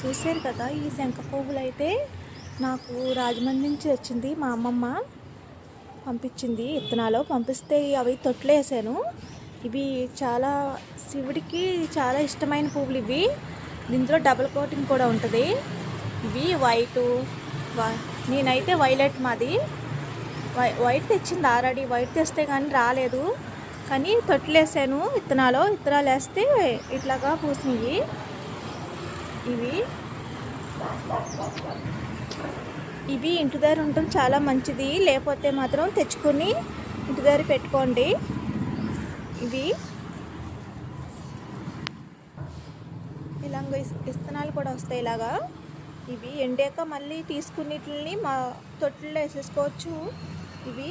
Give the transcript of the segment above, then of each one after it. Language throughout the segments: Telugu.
చూశారు కదా ఈ శంఖ పువ్వులు అయితే నాకు రాజమండ్రి నుంచి వచ్చింది. మా అమ్మమ్మ పంపించింది విత్తనాలు పంపిస్తే అవి తొట్లు వేసాను ఇవి చాలా శివుడికి చాలా ఇష్టమైన పువ్వులు ఇవి. దీంట్లో డబుల్ కోటింగ్ కూడా ఉంటుంది. ఇవి వైటు నేనైతే వైలెట్ మాది. వై వైట్ తెచ్చింది ఆల్రెడీ వైట్ తెస్తే కానీ రాలేదు. కానీ తొట్లేసాను వేసాను విత్తనాలు విత్తనాలు వేస్తే ఇట్లాగా పూసినవి. ఇవి. ఇవి ఇంటి దగ్గర ఉండటం చాలా మంచిది. లేకపోతే మాత్రం తెచ్చుకొని ఇంటి దగ్గర పెట్టుకోండి. ఇవి. ఇలాగ ఇస్తనాలు కూడా వస్తాయి ఇలాగా. ఇవి ఎండాక మళ్ళీ తీసుకున్నిటిని మా తొట్టుల్లో వేసేసుకోవచ్చు. ఇవి.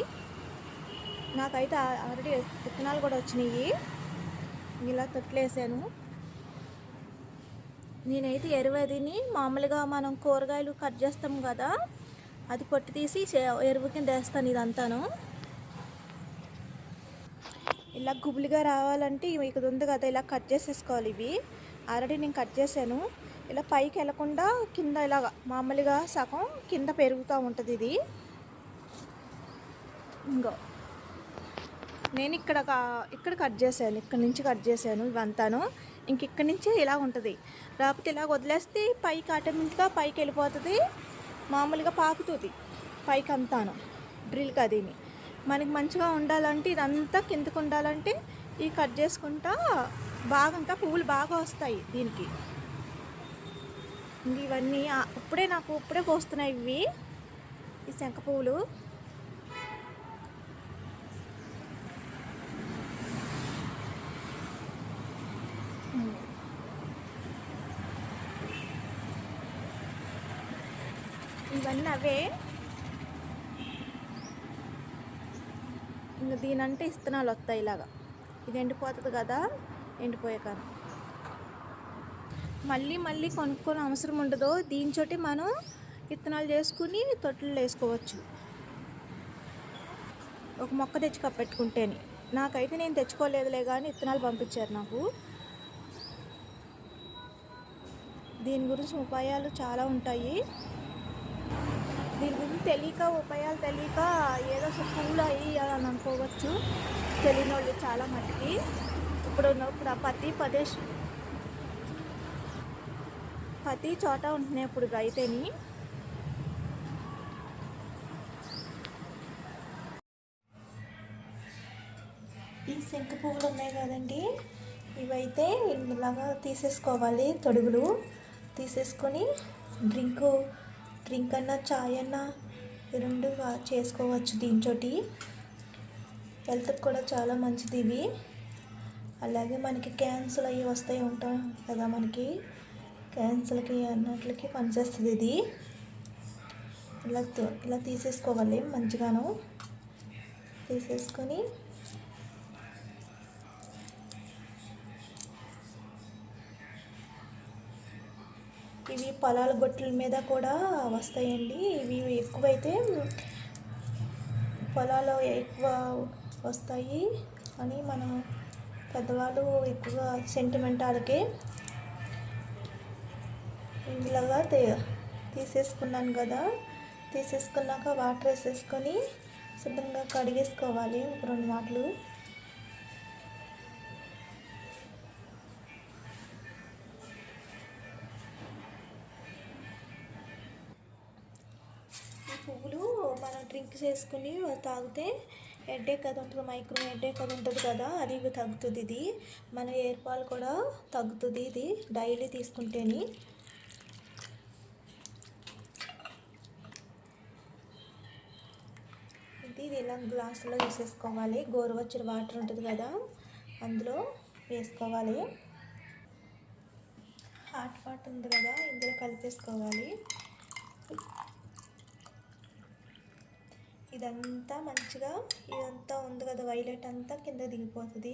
నాకైతే ఆల్రెడీ విత్తనాలు కూడా వచ్చినాయి ఇలా తొట్లు వేసాను. నేనైతే ఎరువదిని మామూలుగా మనం కూరగాయలు కట్ చేస్తాం కదా అది పొట్టి తీసి చే- ఎరువు కింద వేస్తాను ఇదంతాను. ఇలా గుబులుగా రావాలంటే ఇవి ఉంది కదా ఇలా కట్ చేసేసుకోవాలి ఇవి. ఆల్రెడీ నేను కట్ చేశాను. ఇలా పైకి వెళ్ళకుండా కింద ఇలా మామూలుగా సగం కింద పెరుగుతూ ఉంటుంది ఇది. ఇంకో నేను ఇక్కడ కా- ఇక్కడ కట్ చేశాను ఇక్కడ నుంచి కట్ చేశాను ఇవంతాను. ఇంక నుంచే నుంచి ఇలా ఉంటుంది. లేకపోతే ఇలా వదిలేస్తే పైకి ఆటోమేటిక్గా పైకి వెళ్ళిపోతుంది. మామూలుగా పాకుతుంది. పైకి అంతాను. డ్రిల్కి అదిని మనకి మంచిగా ఉండాలంటే ఇదంతా కిందకు ఉండాలంటే ఈ కట్ చేసుకుంటా బాగా ఇంకా పువ్వులు బాగా వస్తాయి దీనికి. ఇవన్నీ ఇప్పుడే నాకు ఇప్పుడే పోస్తున్నాయి ఇవి. ఈ శంఖ పువ్వులు. ఇవన్నీ అవే. ఇంకా దీనంటే ఇస్తనాలు వస్తాయి ఇలాగా. ఇది ఎండిపోతుంది కదా ఎండిపోయే కాదు మళ్ళీ మళ్ళీ కొనుక్కోని అవసరం ఉండదు దీనితోటి మనం విత్తనాలు చేసుకుని తొట్టెలు వేసుకోవచ్చు. ఒక మొక్క తెచ్చి కప్పెట్టుకుంటేనే. నాకైతే నేను తెచ్చుకోలేదులే కానీ విత్తనాలు పంపించారు నాకు. దీని గురించి ఉపాయాలు చాలా ఉంటాయి. దీని గురించి తెలియక ఉపాయాలు తెలియక ఏదో ఒక పూలు అయ్యి అని అనుకోవచ్చు. తెలియని వాళ్ళు చాలా మట్టుకి ఇప్పుడు ఇప్పుడు ఆ ప్రతి ప్రదేశ్ ప్రతి చోట ఉంటున్నాయి ఇప్పుడు అయితేని ఈ శంఖ పువ్వులు ఉన్నాయి కదండి. ఇవైతే ఇలాగా తీసేసుకోవాలి తొడుగులు తీసేసుకొని డ్రింకు డ్రింక్ అన్నా చాయ్ అన్నా రెండు చేసుకోవచ్చు దీంతోటి. హెల్త్కి కూడా చాలా మంచిది ఇవి. అలాగే మనకి క్యాన్సర్ అవి వస్తాయి ఉంటాయి కదా మనకి. క్యాన్సర్కి అన్నట్లకి పనిచేస్తుంది ఇది. ఇలా ఇలా తీసేసుకోవాలి మంచిగాను. తీసేసుకొని ఇవి పొలాల గొట్ల మీద కూడా వస్తాయండి. ఇవి ఎక్కువైతే పొలాలు ఎక్కువ వస్తాయి అని మనం పెద్దవాళ్ళు ఎక్కువగా సెంటిమెంట్ ఆడకే ఇలాగా తీసేసుకున్నాను కదా. తీసేసుకున్నాక వాటర్ వేసేసుకొని శుభ్రంగా కడిగేసుకోవాలి. రెండు మాటలు. మనం చేసుకుని తాగితే హెడ్ఏక్ అది ఉంటుంది మైక్రో హెడ్ఏక్ అది ఉంటుంది కదా అది తగ్గుతుంది ఇది. మన ఎయిర్ ఫాల్ కూడా తగ్గుతుంది ఇది డైలీ తీసుకుంటేని. ఇది ఇది ఇలా గ్లాసులో వేసేసుకోవాలి. గోరువెచ్చని వాటర్ ఉంటుంది కదా అందులో వేసుకోవాలి. హాట్ వాటర్ ఉంది కదా ఇందులో కలిపేసుకోవాలి. ఇదంతా మంచిగా ఇదంతా ఉంది కదా వైలెట్ అంతా కింద దిగిపోతుంది.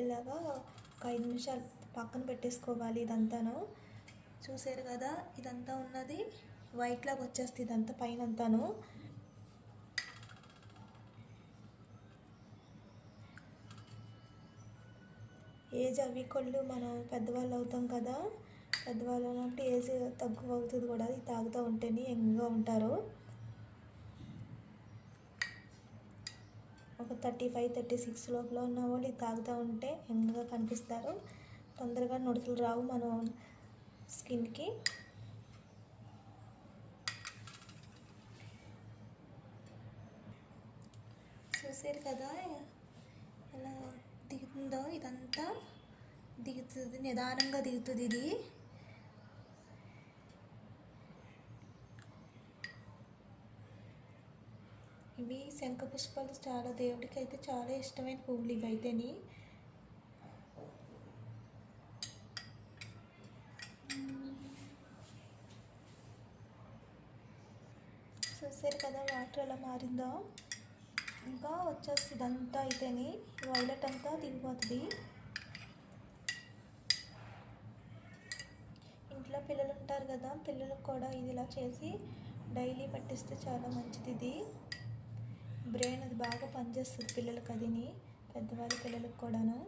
ఇలాగా ఒక ఐదు నిమిషాలు పక్కన పెట్టేసుకోవాలి ఇదంతాను. చూసారు కదా ఇదంతా ఉన్నది. వైట్ లాగా వచ్చేస్తుంది ఇదంతా పైన అంతాను ఏజ్ అవి కొళ్ళు మనం పెద్దవాళ్ళు అవుతాం కదా పెద్దవాళ్ళు అంటే ఏజ్ తక్కువ అవుతుంది కూడా. ఇది తాగుతూ ఉంటేనే యంగ్గా ఉంటారు. ఒక థర్టీ ఫైవ్ థర్టీ సిక్స్ లోపల ఉన్న వాళ్ళు ఇది తాగుతూ ఉంటే యంగ్గా కనిపిస్తారు. తొందరగా నుడతలు రావు మన స్కిన్కి. చూసారు కదా ఎలా దిగుతుందో ఇదంతా. దిగుతుంది నిదానంగా దిగుతుంది ఇది. ఇవి శంఖ పుష్పాలు చాలా దేవుడికి అయితే చాలా ఇష్టమైన పువ్వులు ఇవి అయితేని. చూసారు కదా వాటర్ ఎలా మారిందో? ఇంకా వచ్చేస్తుంది అంతా అయితేని వైలెట్ అంతా దిగిపోతుంది. ఇంట్లో పిల్లలు ఉంటారు కదా పిల్లలకు కూడా ఇది ఇలా చేసి డైలీ పట్టిస్తే చాలా మంచిది ఇది. బ్రెయిన్ అది బాగా పనిచేస్తుంది పిల్లలకి అదిని పెద్దవాళ్ళ పిల్లలకు కూడాను.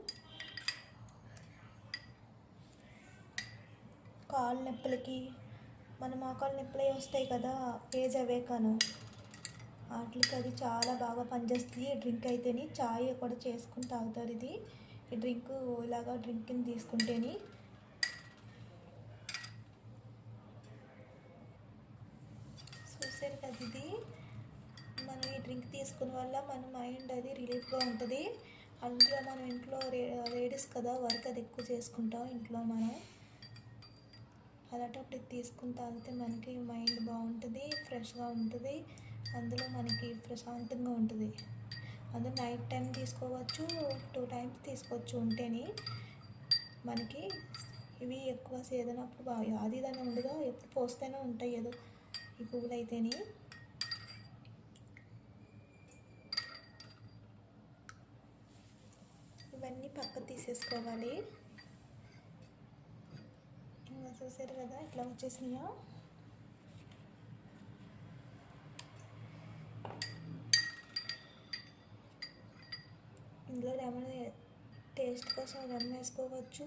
కాళ్ళ నొప్పులకి మన మోకాళ్ళ నొప్పులే వస్తాయి కదా ఏజ్ అవేకాను వాటికి అది చాలా బాగా పనిచేస్తుంది. ఈ డ్రింక్ అయితేని చాయ్ కూడా చేసుకుని తాగుతారు ఇది. ఈ డ్రింక్ ఇలాగా డ్రింక్ని తీసుకుంటేని. చూసారు కదా ఇది. మనం ఈ డ్రింక్ తీసుకున్న వల్ల మన మైండ్ అది రిలీఫ్గా ఉంటుంది. అందులో మనం ఇంట్లో లేడీస్ కదా వర్క్ అది ఎక్కువ చేసుకుంటాం ఇంట్లో మనం. అలాంటప్పుడు ఇది తీసుకుని తాగితే మనకి మైండ్ బాగుంటుంది ఫ్రెష్గా ఉంటుంది. అందులో మనకి ప్రశాంతంగా ఉంటుంది. అందులో నైట్ టైం తీసుకోవచ్చు టూ టైమ్స్ తీసుకోవచ్చు ఉంటేనే మనకి ఇవి ఎక్కువ సేదనప్పుడు బాగా అది దాని ఉండగా ఎప్పుడు పోస్తూనే ఉంటాయి ఏదో ఈ పువ్వులు అయితేనే ఇవన్నీ పక్క తీసేసుకోవాలి. ఇంకా చూసారు కదా ఇట్లా వచ్చేసినాయో? ఇందులో లెమన్ టేస్ట్ కోసం లెమన్ వేసుకోవచ్చు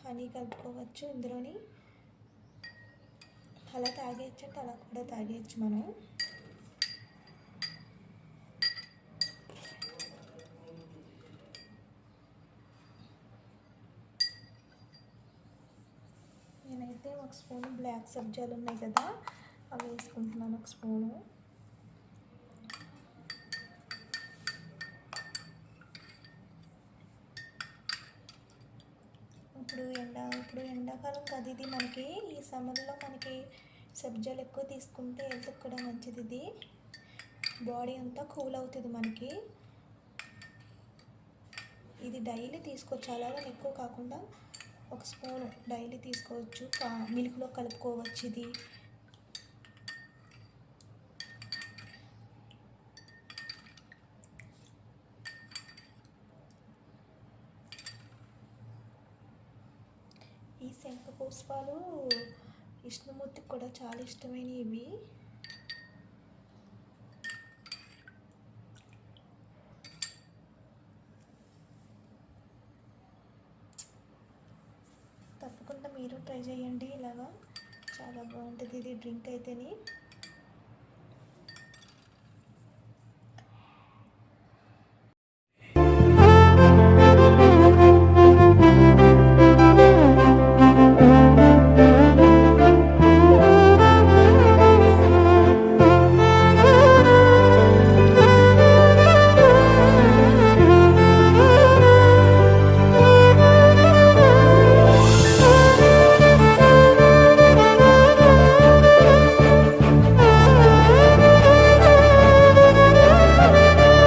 హనీ కలుపుకోవచ్చు ఇందులోని. అలా తాగేయచ్చు అంటే అలా కూడా తాగేయచ్చు మనం నేనైతే ఒక స్పూన్ బ్లాక్ సబ్జాలు ఉన్నాయి కదా అవి వేసుకుంటున్నాను ఒక స్పూను. ఇప్పుడు ఎండ ఇప్పుడు ఎండాకాలం కదా ఇది మనకి. ఈ సమ్మర్లో మనకి సబ్జాలు ఎక్కువ తీసుకుంటే హెల్త్ కూడా మంచిది ఇది. బాడీ అంతా కూల్ అవుతుంది మనకి. ఇది డైలీ తీసుకోవచ్చు అలాగే ఎక్కువ కాకుండా ఒక స్పూన్ డైలీ తీసుకోవచ్చు. మిల్క్లో కలుపుకోవచ్చు ఇది. ఈ శంఖ పుష్పాలు విష్ణుమూర్తికి కూడా చాలా ఇష్టమైనవి. ట్రై చేయండి. ఇలాగా చాలా బాగుంటుంది. ఇది డ్రింక్ అయితేని.